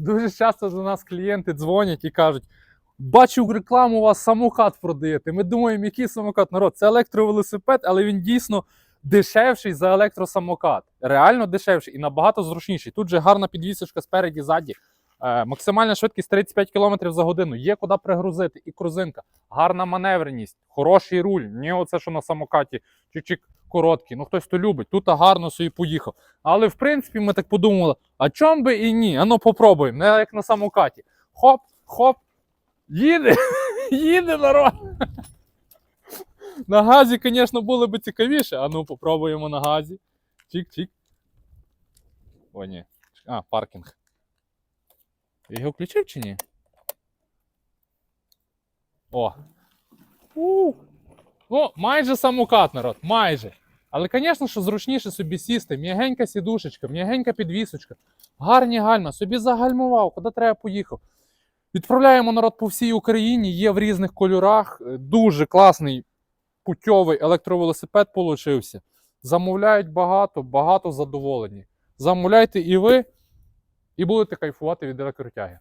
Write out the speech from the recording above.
Дуже часто до нас клієнти дзвонять і кажуть: бачу рекламу, у вас самокат продаєте. Ми думаємо, який самокат народ. Це електровелосипед, але він дійсно дешевший за електросамокат. Реально дешевший і набагато зручніший. Тут же гарна підвісочка спереді, ззаді. Е, максимальна швидкість 35 км за годину. Є куди пригрузити. І крузинка. Гарна маневреність, хороший руль. Ні, оце що на самокаті, чик-чик короткий. Ну хтось то любить. Тут гарно собі поїхав. Але в принципі ми так подумали, а чом би і ні? Ану попробуємо, не як на самокаті. Хоп, хоп, їде, їде народ. На газі, звісно, було б цікавіше. А ну попробуємо на газі. Чик-чик. О, ні. А, паркінг. Його включив чи ні? О. У. Ну, майже самокат, народ, майже. Але, звісно, що зручніше собі сісти. М'ягенька сідушечка, м'ягенька підвісочка. Гарні гальма, собі загальмував, куди треба поїхав. Відправляємо народ по всій Україні, є в різних кольорах. Е, Дуже класний путьовий електровелосипед получився. Замовляють багато, багато задоволені. Замовляйте і ви, і будете кайфувати від електротяги.